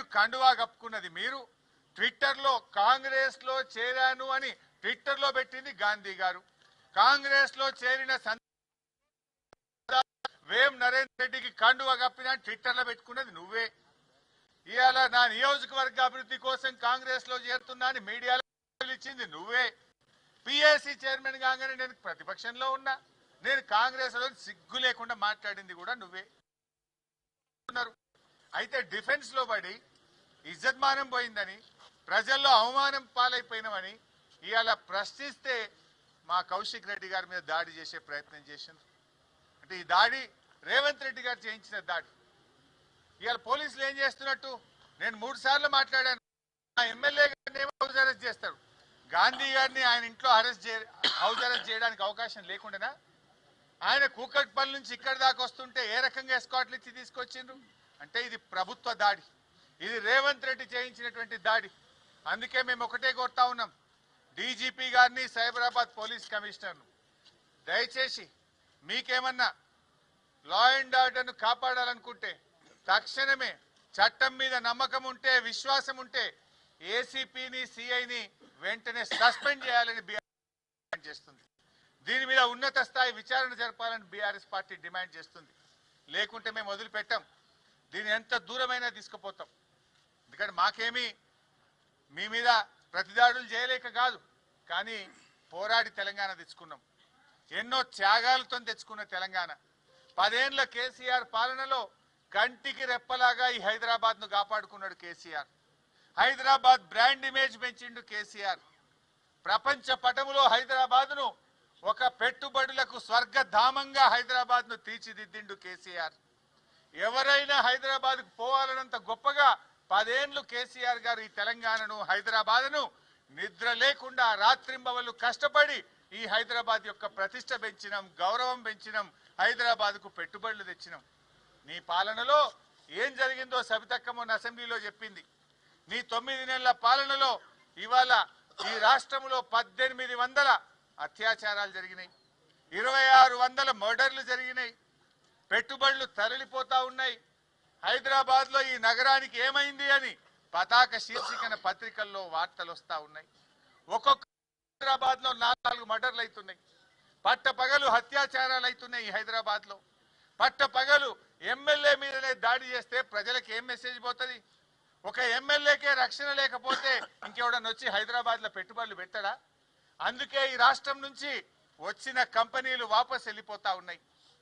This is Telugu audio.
మీరు కండువా కప్పుకున్నది మీరు. ట్విట్టర్లో కాంగ్రెస్లో చేరాను అని ట్విట్టర్లో పెట్టింది గాంధీ గారు. కాంగ్రెస్లో చేరిన వేం నరేందర్ రెడ్డికి కండువా కప్పిన ట్విట్టర్లో పెట్టుకున్నది నువ్వే. ఇవాళ నా నియోజకవర్గ అభివృద్ధి కోసం కాంగ్రెస్లో చేరుతున్నా అని మీడియాలో ఇచ్చింది నువ్వే. పిఎస్సి చైర్మన్ కాగానే నేను ప్రతిపక్షంలో ఉన్నా. నేను కాంగ్రెస్లో సిగ్గు లేకుండా మాట్లాడింది కూడా నువ్వే. అయితే డిఫెన్స్లో పడి ఇజ్జత్మానం పోయిందని ప్రజల్లో అవమానం పాలైపోయినామని ఇవాళ ప్రశ్నిస్తే మా కౌశిక్ రెడ్డి గారి మీద దాడి చేసే ప్రయత్నం చేసింది అంటే ఈ దాడి రేవంత్ రెడ్డి గారు చేయించిన దాడి. ఇవాళ పోలీసులు ఏం చేస్తున్నట్టు? నేను మూడు సార్లు మాట్లాడాను. మా ఎమ్మెల్యే గారిని ఏమో హౌస్ అరెస్ట్ చేస్తారు. గాంధీ గారిని ఆయన ఇంట్లో అరెస్ట్ చే హౌస్ అరెస్ట్ చేయడానికి అవకాశం లేకుండానా? ఆయన కూకట్పల్లి నుంచి ఇక్కడి దాకా వస్తుంటే ఏ రకంగా ఎస్కాట్లు ఇచ్చి తీసుకొచ్చిండ్రు? అంటే ఇది ప్రభుత్వ దాడి. ఇది రేవంత్ రెడ్డి చేయించినటువంటి దాడి. అందుకే మేము ఒకటే కోరుతా ఉన్నాం. డీజీపీ గారిని సైబరాబాద్ పోలీస్ కమిషనర్ను. దయచేసి మీకేమన్నా లా అండ్ ఆర్డర్ను కాపాడాలనుకుంటే తక్షణమే చట్టం మీద నమ్మకం ఉంటే విశ్వాసం ఉంటే ఏసీపీని సిఐని వెంటనే సస్పెండ్ చేయాలని బీఆర్ డిమాండ్ చేస్తుంది. దీని మీద ఉన్నత స్థాయి విచారణ జరపాలని బీఆర్ఎస్ పార్టీ డిమాండ్ చేస్తుంది. లేకుంటే మేము వదిలిపెట్టాం. దీన్ని ఎంత దూరమైనా తీసుకుపోతాం. ఇక్కడ మాకేమీ మీ మీద ప్రతిదాడులు చేయలేక కాదు. కానీ పోరాడి తెలంగాణ తెచ్చుకున్నాం. ఎన్నో త్యాగాలతో తెచ్చుకున్న తెలంగాణ. పదేండ్ల కేసీఆర్ పాలనలో కంటికి రెప్పలాగా ఈ హైదరాబాద్ను కాపాడుకున్నాడు కేసీఆర్. హైదరాబాద్ బ్రాండ్ ఇమేజ్ పెంచిండు కేసీఆర్. ప్రపంచ పటములో హైదరాబాద్ను ఒక పెట్టుబడులకు స్వర్గధామంగా హైదరాబాద్ను తీర్చిదిద్దిండు కేసీఆర్. ఎవరైనా హైదరాబాద్కు పోవాలనంత పోవాలన్నంత గొప్పగా పదేండ్లు కేసీఆర్ గారు ఈ తెలంగాణను హైదరాబాద్ను నిద్ర లేకుండా రాత్రింబవళ్ళు కష్టపడి ఈ హైదరాబాద్ యొక్క ప్రతిష్ట పెంచినాం గౌరవం పెంచినాం హైదరాబాద్కు పెట్టుబడులు తెచ్చినాం. నీ పాలనలో ఏం జరిగిందో సబితక్క అసెంబ్లీలో చెప్పింది. నీ తొమ్మిది నెలల పాలనలో ఇవాళ ఈ రాష్ట్రంలో పద్దెనిమిది వందల అత్యాచారాలు జరిగినాయి. ఇరవై ఆరు వందల మర్డర్లు జరిగినాయి. పెట్టుబడులు తరలిపోతా ఉన్నాయి. హైదరాబాద్లో ఈ నగరానికి ఏమైంది అని పతాక శీర్షికన పత్రికల్లో వార్తలు వస్తా ఉన్నాయి. ఒక్కొక్క హైదరాబాద్లో నాలుగు మర్డర్లు అవుతున్నాయి. పట్ట పగలు అత్యాచారాలు అవుతున్నాయి ఈ హైదరాబాద్లో పట్ట పగలు ఎమ్మెల్యే మీదనే దాడి చేస్తే ప్రజలకు ఏం మెసేజ్ పోతుంది? ఒక ఎమ్మెల్యేకే రక్షణ లేకపోతే ఇంకెవడన్నా వచ్చి హైదరాబాద్లో పెట్టుబడులు పెట్టడా? అందుకే ఈ రాష్ట్రం నుంచి వచ్చిన కంపెనీలు వాపస్ వెళ్ళిపోతా ఉన్నాయి.